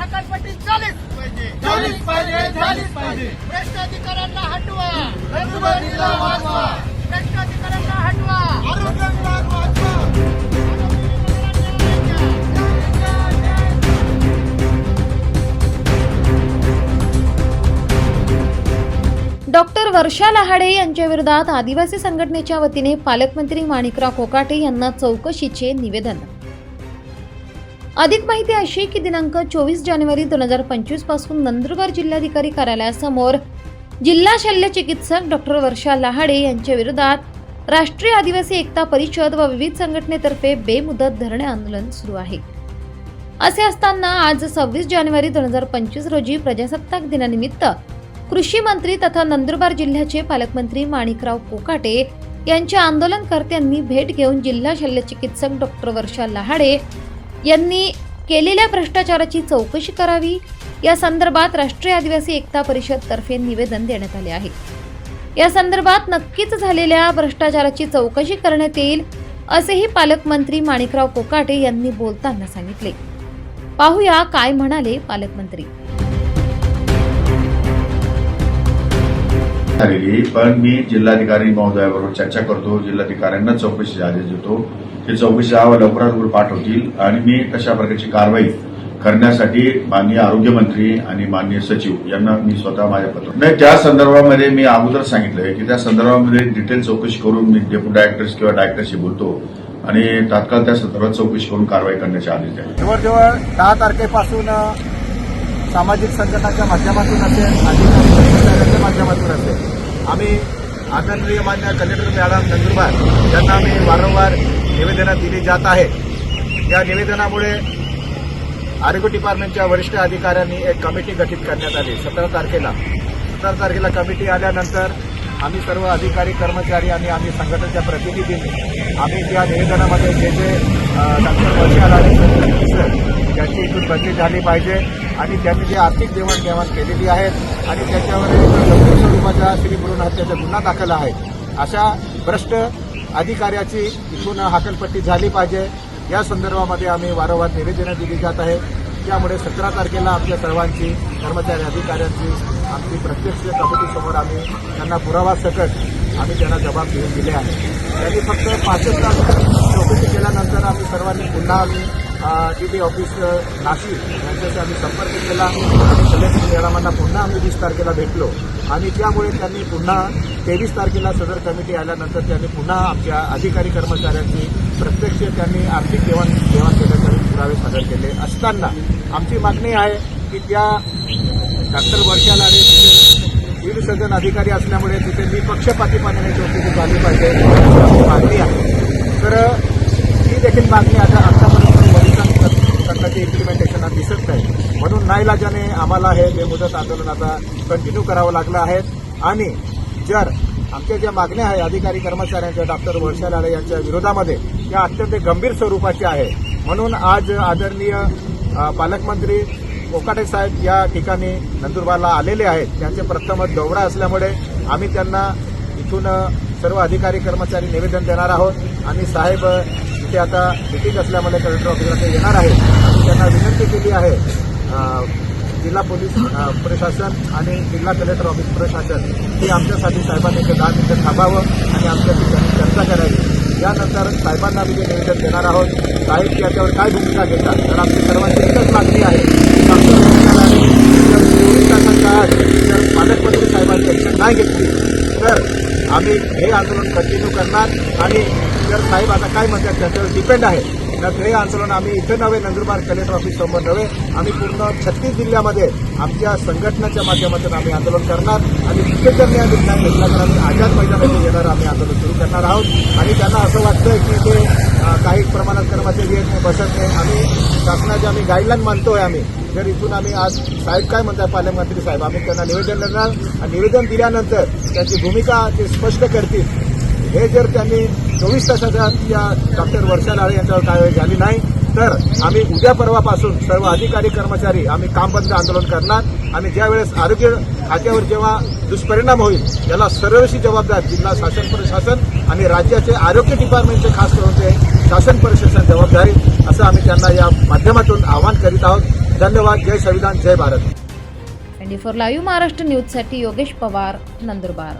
हकालपट्टी पाहिजे. पाहिजे पाहिजे. अधिकाऱ्यांना हटवा. अधिकाऱ्यांना हटवा. डॉक्टर वर्षा लहाडे यांच्या विरोधात आदिवासी संघटनेच्या वतीने पालकमंत्री माणिकराव कोकाटे यांना चौकशीचे निवेदन. अधिक माहिती अशी की दिनांक चोवीस जानेवारी दोन हजार पंचवीसपासून नंदुरबार जिल्हाधिकारी कार्यालयासमोर जिल्हा शल्य चिकित्सक डॉक्टर वर्षा लहाडे यांच्या विरोधात राष्ट्रीय आदिवासी एकता परिषद व विविध संघटनेतर्फे बेमुदत धरणे आंदोलन सुरू आहे. असे असताना आज सव्वीस जानेवारी दोन हजार पंचवीस रोजी प्रजासत्ताक दिनानिमित्त कृषी मंत्री तथा नंदुरबार जिल्ह्याचे पालकमंत्री माणिकराव कोकाटे यांच्या आंदोलनकर्त्यांनी भेट घेऊन जिल्हा शल्यचिकित्सक डॉक्टर वर्षा लहाडे यांनी केलेल्या भ्रष्टाचाराची चौकशी करावी. या संदर्भात राष्ट्रीय आदिवासी एकता परिषद तर्फे निवेदन देण्यात आले आहे. या संदर्भात नक्कीच झालेल्या भ्रष्टाचाराची चौकशी करण्यात येईल असेही पालकमंत्री माणिकराव कोकाटे यांनी बोलताना सांगितले. पाहूया काय म्हणाले पालकमंत्री. पण मी जिल्हाधिकारी महोदयाबरोबर चर्चा करतो जिल्हाधिकाऱ्यांना चौकशीचे आदेश देतो. ते चौकशी अहवाल लवकरात लवकर पाठवतील आणि मी तशा प्रकारची कारवाई करण्यासाठी माननीय आरोग्यमंत्री आणि माननीय सचिव यांना मी स्वतः माझ्या पत्र नाही त्या संदर्भामध्ये मी अगोदर सांगितलंय की त्या संदर्भामध्ये डिटेल चौकशी करून मी डेप्युटी डायरेक्टर्स किंवा डायरेक्टरशी बोलतो आणि तात्काळ त्या संदर्भात चौकशी करून कारवाई करण्याचे आदेश द्या जवळजवळ दहा तारखेपासून सामाजिक संघटनाच्या माध्यमातून असेल अधिकारी माध्यमातून असेल आम्ही आदरणीय मान्य कलेक्टर मॅडम नंदुरबार यांना आम्ही वारंवार निवेदनं दिली जात आहेत या निवेदनामुळे आरोग्य डिपार्टमेंटच्या वरिष्ठ अधिकाऱ्यांनी एक कमिटी गठीत करण्यात आली. सतरा तारखेला. सतरा तारखेला कमिटी आल्यानंतर आम्ही सर्व अधिकारी कर्मचारी आणि आम्ही संघटनेच्या प्रतिनिधींनी आम्ही त्या निवेदनामध्ये जे जे डॉक्टर वर्षी आलाडे त्यांची इथून बदली झाली पाहिजे आणि त्यांनी जे आर्थिक देवाणघेवाण केलेली आहे आणि त्याच्यावर एक गंभीर श्री भ्रूण हत्येचा गुन्हा दाखल आहे अशा भ्रष्ट अधिकाऱ्याची इथून हाकलपट्टी झाली पाहिजे. या संदर्भामध्ये आम्ही वारंवार निवेदनं दिली जात आहे. त्यामुळे सतरा तारखेला आपल्या सर्वांची कर्मचारी अधिकाऱ्यांची आमची प्रत्यक्ष कमिटीसमोर आम्ही त्यांना पुरावा सकट आम्ही त्यांना जबाब देऊन दिले आहे. त्यांनी फक्त पाचच तास चौकशी केल्यानंतर आम्ही सर्वांनी पुन्हा आम्ही डी ऑफिस नाशिक यांच्याशी आम्ही संपर्क केला. आणि कलेक्टर मॅडमांना पुन्हा आम्ही वीस तारखेला भेटलो. आणि त्यामुळे त्यांनी पुन्हा तेवीस तारखेला सदर कमिटी आल्यानंतर त्यांनी पुन्हा आमच्या अधिकारी कर्मचाऱ्यांची प्रत्यक्ष त्यांनी आर्थिक देवाण देवाण केल्यासाठी पुरावे सादर केले. असताना आमची मागणी आहे की त्या डॉक्टर वर्षा लाडे तिथे दीड सदन अधिकारी असल्यामुळे तिथे निपक्षपातीपणाने चौकशी झाली पाहिजे अशी आमची मागणी आहे तर ही देखील मागणी आता आतापर्यंत पोलिसांकडनं ते इम्प्लिमेंटेशन दिसत नाही म्हणून नाईलाजाने आम्हाला हे बेमुदत आंदोलन आता कंटिन्यू करावं लागलं आहे. आणि जर आमच्या ज्या मागण्या आहे अधिकारी कर्मचाऱ्यांच्या डॉक्टर वर्षा लाडे यांच्या विरोधामध्ये त्या अत्यंत गंभीर स्वरूपाची आहे. म्हणून आज आदरणीय पालकमंत्री कोकाटे साहेब या ठिकाणी नंदुरबारला आलेले आहेत. त्यांचे प्रथमच दौरा असल्यामुळे आम्ही त्यांना इथून सर्व अधिकारी कर्मचारी निवेदन देणार आहोत. आणि साहेब इथे आता मिटिंग असल्यामुळे कलेक्टर ऑफिसला ते येणार आहेत. आम्ही त्यांना विनंती केली आहे जिल्हा पोलीस प्रशासन आणि जिल्हा कलेक्टर ऑफिस प्रशासन हे आमच्यासाठी साहेबांनी एक दहा मिनिटं थांबावं आणि आमच्याशी चर्चा करावी. यानंतर साहेबांना आम्ही जे निवेदन देणार आहोत. साहेब याच्यावर काय भूमिका घेतात? तर आमची सर्वांची एकच मागणी आहे. जर चोवीस आत जर पालकमंत्री साहेबांची ऍक्शन नाही घेतली तर आम्ही हे आंदोलन कंटिन्यू करणार आणि जर साहेब आता काय म्हणतात त्याच्यावर डिपेंड आहे. तर हे आंदोलन आम्ही इथं नव्हे नंदुरबार कलेक्टर ऑफिस समोर नव्हे. आम्ही पूर्ण छत्तीस जिल्ह्यामध्ये आमच्या संघटनाच्या माध्यमातून आम्ही आंदोलन करणार आणि तिथे जर न्याय नाही घेतला तर आम्ही आझाद मैदानामध्ये येणार आम्ही आंदोलन सुरू करणार आहोत. आणि त्यांना असं वाटतंय की ते काही प्रमाणात कर्मचारी येत नाही बसत नाही. आम्ही शासनाचे आम्ही गाईडलाईन मानतोय आम्ही. जर इथून आम्ही आज साहेब काय म्हणताय पालकमंत्री साहेब आम्ही त्यांना निवेदन देणार. आणि निवेदन दिल्यानंतर त्यांची भूमिका ते स्पष्ट करतील. हे जर त्यांनी चोवीस तासाच्या आत या डॉक्टर वर्षा लाळे यांच्यावर कारवाई झाली नाही तर आम्ही उद्या परवापासून सर्व अधिकारी कर्मचारी आम्ही कामबंद आंदोलन करणार. आणि ज्यावेळेस आरोग्य खात्यावर जेव्हा दुष्परिणाम होईल याला सर्वशी जबाबदार जिल्हा शासन प्रशासन आणि राज्याचे आरोग्य डिपार्टमेंटचे खास करून ते शासन प्रशासन जबाबदारी असं आम्ही त्यांना या माध्यमातून आवाहन करीत आहोत. धन्यवाद. जय संविधान. जय Bharat. Twenty four live Maharashtra न्यूजसाठी योगेश पवार नंदुरबार.